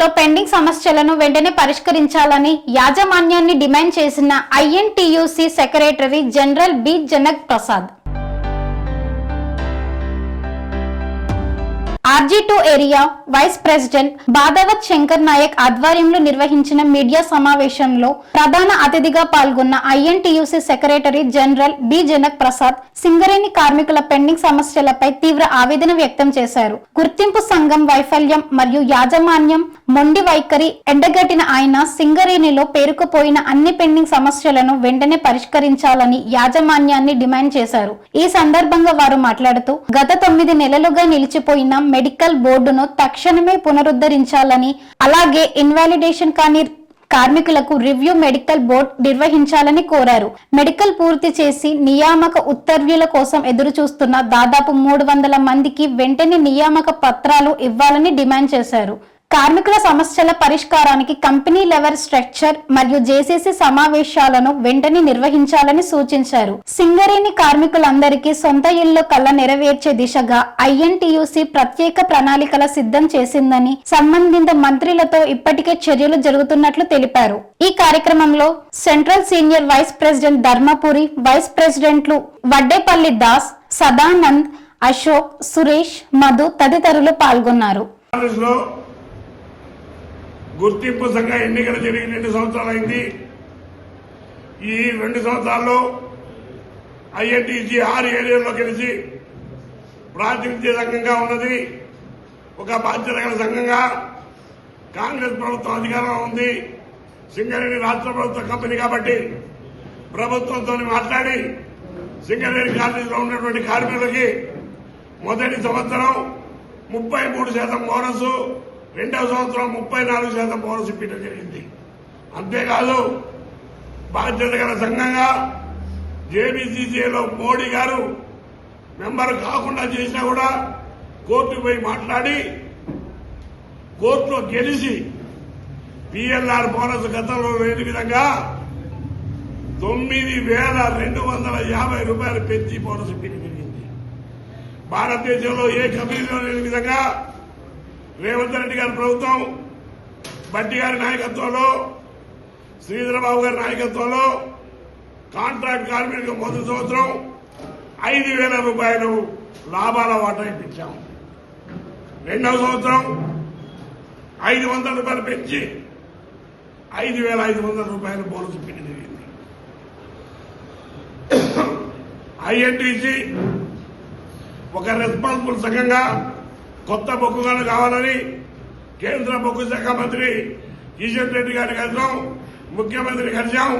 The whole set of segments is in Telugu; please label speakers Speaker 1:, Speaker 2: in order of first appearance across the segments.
Speaker 1: సింగరేణిలో పెండింగ్ సమస్యలను వెంటనే పరిష్కరించాలని యాజమాన్యాన్ని డిమాండ్ చేసిన INTUC secretary general B. Janak Prasad. RG two area vice president Badavath Shankar Nayak ఆధ్వర్యంలో నిర్వహించిన మీడియా సమావేశంలో ప్రధాన అతిథిగా పాల్గొన్న INTUC secretary general B Janak Prasad Singareni కార్మికుల పెండింగ్ సమస్యలపై తీవ్ర ఆవేదన వ్యక్తం చేశారు. గుర్తింపు సంఘం వైఫల్యం మరియు యాజమాన్యం మొండి వైఖరి ఎండగట్టిన ఆయన సింగరేణిలో పేరుకుపోయిన అన్ని పెండింగ్ సమస్యలను వెంటనే పరిష్కరించాలని యాజమాన్యాన్ని డిమాండ్ చేశారు. ఈ సందర్భంగా వారు మాట్లాడుతూ గత తొమ్మిది నెలలుగా నిలిచిపోయిన మెడికల్ బోర్డును తక్షణమే పునరుద్ధరించాలని అలాగే ఇన్వాలిడేషన్ కాని కార్మికులకు రివ్యూ మెడికల్ బోర్డు నిర్వహించాలని కోరారు. మెడికల్ పూర్తి చేసి నియామక ఉత్తర్వుల కోసం ఎదురు చూస్తున్న దాదాపు మూడు వందల మందికి వెంటనే నియామక పత్రాలు ఇవ్వాలని డిమాండ్ చేశారు. కార్మికుల సమస్యల పరిష్కారానికి కంపెనీ లెవెల్ స్ట్రక్చర్ మరియు జేసీసీ సమావేశాలను వెంటనే నిర్వహించాలని సూచించారు. సింగరేణి కార్మికులందరికీ సొంత ఇల్లు కళ్ళ నెరవేర్చే దిశగా ఐఎన్టీయూసీ ప్రత్యేక ప్రణాళికల సిద్ధం చేసిందని సంబంధిత మంత్రులతో ఇప్పటికే చర్యలు జరుగుతున్నట్లు తెలిపారు. ఈ కార్యక్రమంలో central senior vice president Dharmapuri vice ప్రెసిడెంట్లు వడ్డేపల్లి దాస్ సదానంద్ అశోక్ సురేష్ మధు తదితరులు పాల్గొన్నారు.
Speaker 2: గుర్తింపు సంఘ ఎన్నికలు జరిగి రెండు సంవత్సరాలైంది. ఈ రెండు సంవత్సరాల్లో ఐఎన్టీసీ ఆరు ఏరియాల్లో కలిసి ప్రాతినిధ్య సంఘంగా ఉన్నది. ఒక బాధ్యత గల సంఘంగా కాంగ్రెస్ ప్రభుత్వం అధికారంలో ఉంది. సింగరేణి రాష్ట్ర ప్రభుత్వ కంపెనీ కాబట్టి ప్రభుత్వంతో మాట్లాడి సింగరేణి కాలేజీలో ఉన్నటువంటి కార్మికులకి మొదటి సంవత్సరం ముప్పై మూడు శాతం బోనస్ రెండవ సంవత్సరం ముప్పై నాలుగు శాతం బోనస్ ఇప్పించడం జరిగింది. అంతేకాదు బాధ్యత గల సంఘంగా జేబీసీసీలో మోడీ గారు మెంబర్ కాకుండా చేసినా కూడా కోర్టుకు పోయి మాట్లాడి కోర్టులో గెలిచి పిఎల్ఆర్ బోనస్ గతంలో లేని విధంగా తొమ్మిది వేల రెండు వందల యాభై రూపాయలు పెంచి బోనస్ ఇప్పించడం జరిగింది. భారతదేశంలో ఏ కంపెనీలో లేని విధంగా రేవంత్ రెడ్డి గారి ప్రభుత్వం బట్టి గారి నాయకత్వంలో శ్రీధరబాబు గారి నాయకత్వంలో కాంట్రాక్ట్ కార్మికులకు మొదటి సంవత్సరం ఐదు వేల రూపాయలు లాభాల వాటా ఇప్పించాం. రెండవ సంవత్సరం ఐదు వందల రూపాయలు పెంచి ఐదు వేల ఐదు వందల రూపాయలు బోనస్ పెట్టి జరిగింది. ఐఎన్టీసీ ఒక రెస్పాన్సిబుల్ సంఘంగా కొత్త బొగ్గుగలు కావాలని కేంద్ర బొగ్గు శాఖ మంత్రి కిషన్ రెడ్డి గారిని కలిసాం ముఖ్యమంత్రి కలిసాం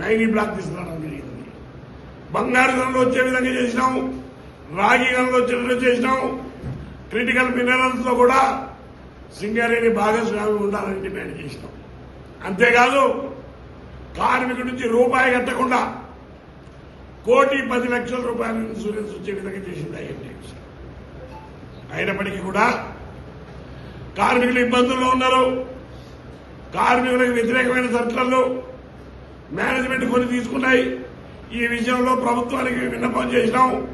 Speaker 2: నైని బ్లాక్ తీసుకురావడం జరిగింది. బంగారు గనులు వచ్చే విధంగా చేసినాం. రాగి గనులు వచ్చేటట్టు చేసినాం. క్రిటికల్ మినరల్స్లో కూడా సింగరేణి భాగస్వామి ఉండాలని డిమాండ్ చేసినాం. అంతేకాదు కార్మికుడి నుంచి రూపాయి కట్టకుండా కోటి పది లక్షల రూపాయల ఇన్సూరెన్స్ వచ్చే విధంగా చేసింది ఐఎన్టీఎంసీ అయినప్పటికీ కూడా కార్మికులు ఇబ్బందుల్లో ఉన్నారు. కార్మికులకు వ్యతిరేకమైన సర్కులర్లు మేనేజ్మెంట్ కొన్ని తీసుకున్నాయి. ఈ విషయంలో ప్రభుత్వానికి విన్నపం చేసినాం.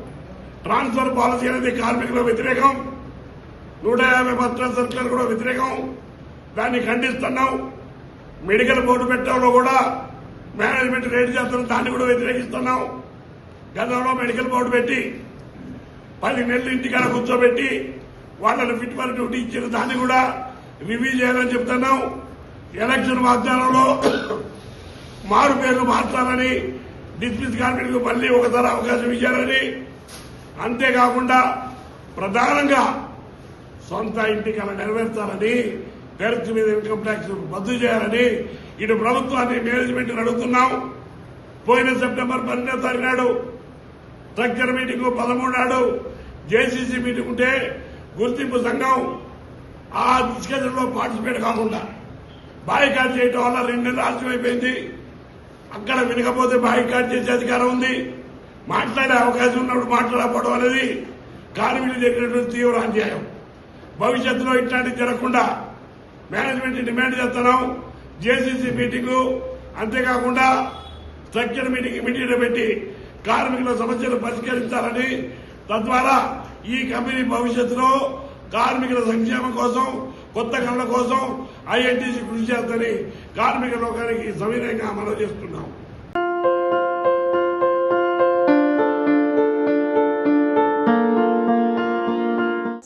Speaker 2: ట్రాన్స్ఫర్ పాలసీ అనేది కార్మికుల వ్యతిరేకం. నూట యాభై పత్రాల సర్కులర్ కూడా వ్యతిరేకం. దాన్ని ఖండిస్తున్నాం. మెడికల్ బోర్డు పెట్టడంలో కూడా మేనేజ్మెంట్ రేటు చేస్తున్నాం దాన్ని కూడా వ్యతిరేకిస్తున్నాం. గతంలో మెడికల్ బోర్డు పెట్టి పది నెలలు ఇంటికాడ కూర్చోబెట్టి వాళ్ళని ఫిట్ ఫర్ డ్యూటీ ఇచ్చిన దాన్ని కూడా రివ్యూ చేయాలని చెప్తున్నాం. ఎలక్షన్ వాగ్దానంలో మారు పేర్లు మార్చాలని డిస్మిస్ కార్మికులకు మళ్ళీ ఒకసారి అవకాశం ఇచ్చారని. అంతేకాకుండా ప్రధానంగా సొంత ఇంటికి అలా నెరవేర్చాలని పెర్త్ మీద ఇన్కమ్ ట్యాక్స్ రద్దు చేయాలని ఇటు ప్రభుత్వాన్ని మేనేజ్మెంట్ అడుగుతున్నాం. పోయిన సెప్టెంబర్ పన్నెండో తారీఖు నాడు స్ట్రక్చర్ మీటింగ్ పదమూడు నాడు జేసీసీ మీటింగ్ ఉంటే గుర్తింపు సంఘం ఆ డిస్కషన్ పార్టిసిపేట్ కాకుండా బాయికాట్ చేయటం వల్ల రెండు నెలలు ఆలస్యం అయిపోయింది. అక్కడ వినకపోతే బాయికాట్ చేసే అధికారం ఉంది. మాట్లాడే అవకాశం ఉన్నప్పుడు మాట్లాడకపోవడం అనేది కార్మికులు జరిగినటువంటి తీవ్ర అన్యాయం. భవిష్యత్తులో ఇట్లాంటివి జరగకుండా మేనేజ్మెంట్ డిమాండ్ చేస్తున్నాం. జేసీసీ మీటింగు అంతేకాకుండా స్ట్రక్చర్ మీటింగ్ ఇమీడియట్ పెట్టి కార్మికుల సమస్యలు పరిష్కరించాలని తద్వారా ఈ కంపెనీ భవిష్యత్తులో కార్మికుల సంక్షేమం కోసం కొత్త కళల కోసం ఐఎన్టీసీ కృషి చేస్తని కార్మిక లోకానికి సవినయంగా అమలు చేస్తున్నాం